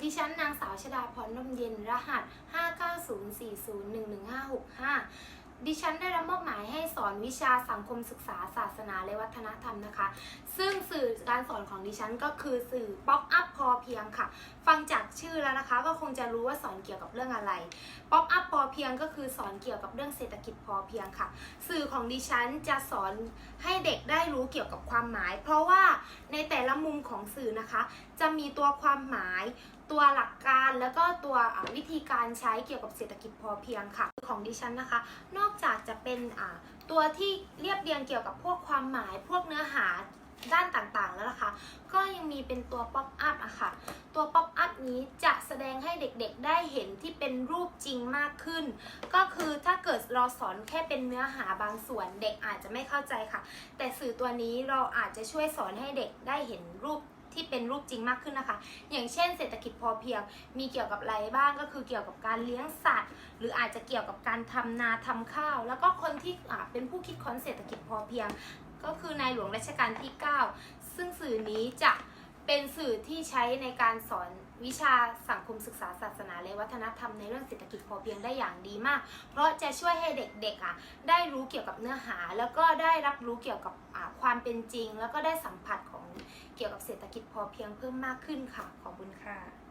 ดิฉันนางสาวชดาพรลมเย็น รหัส 590401155ดิฉันได้รับมอบหมายให้สอนวิชาสังคมศึกษาศาสนาและวัฒนธรรมนะคะ ซึ่งสื่อการสอนของดิฉันก็คือสื่อป๊อปอัพพอเพียงค่ะ ฟังจากชื่อแล้วนะคะก็คงจะรู้ว่าสอนเกี่ยวกับเรื่องอะไรป๊อปอัพ พอเพียงก็คือสอนเกี่ยวกับเรื่องเศรษฐกิจพอเพียงค่ะ สื่อของดิฉันจะสอนให้เด็กได้รู้เกี่ยวกับความหมาย เพราะว่าในแต่ละมุมของสื่อนะคะ จะมีตัวความหมาย ตัวหลักการแล้วก็ตัววิธีการใช้เกี่ยวกับเศรษฐกิจพอเพียงค่ะ ของดิฉันนะคะ นอกจากจะเป็นตัวที่เรียบเรียงเกี่ยวกับพวกความหมาย พวกเนื้อหาด้านต่างๆแล้วนะคะ ก็ยังมีเป็นตัวป๊อปอัพอะค่ะ ตัวป๊อปอัพนี้จะ แสดงให้เด็กๆได้เห็นที่เป็นรูปจริงมากขึ้น ก็คือถ้าเกิดเราสอนแค่เป็นเนื้อหาบางส่วนเด็กอาจจะไม่เข้าใจค่ะ แต่สื่อตัวนี้เราอาจจะช่วยสอนให้เด็กได้เห็นรูปที่เป็นรูปจริงมากขึ้นนะคะ อย่างเช่นเศรษฐกิจพอเพียง มีเกี่ยวกับอะไรบ้างก็คือเกี่ยวกับการเลี้ยงสัตว์ หรืออาจจะเกี่ยวกับการทำนาทำข้าว แล้วก็คนที่เป็นผู้คิดค้นเศรษฐกิจพอเพียง ก็คือในหลวงรัชกาลที่ 9 ซึ่งสื่อนี้จะ เป็นสื่อที่ใช้ในการสอนวิชาสังคมศึกษาศาสนาและวัฒนธรรมในเรื่องเศรษฐกิจพอเพียงได้อย่างดีมาก เพราะจะช่วยให้เด็กๆอะได้รู้เกี่ยวกับเนื้อหา แล้วก็ได้รับรู้เกี่ยวกับความเป็นจริง แล้วก็ได้สัมผัสของเกี่ยวกับเศรษฐกิจพอเพียงเพิ่มมากขึ้นค่ะขอบคุณค่ะ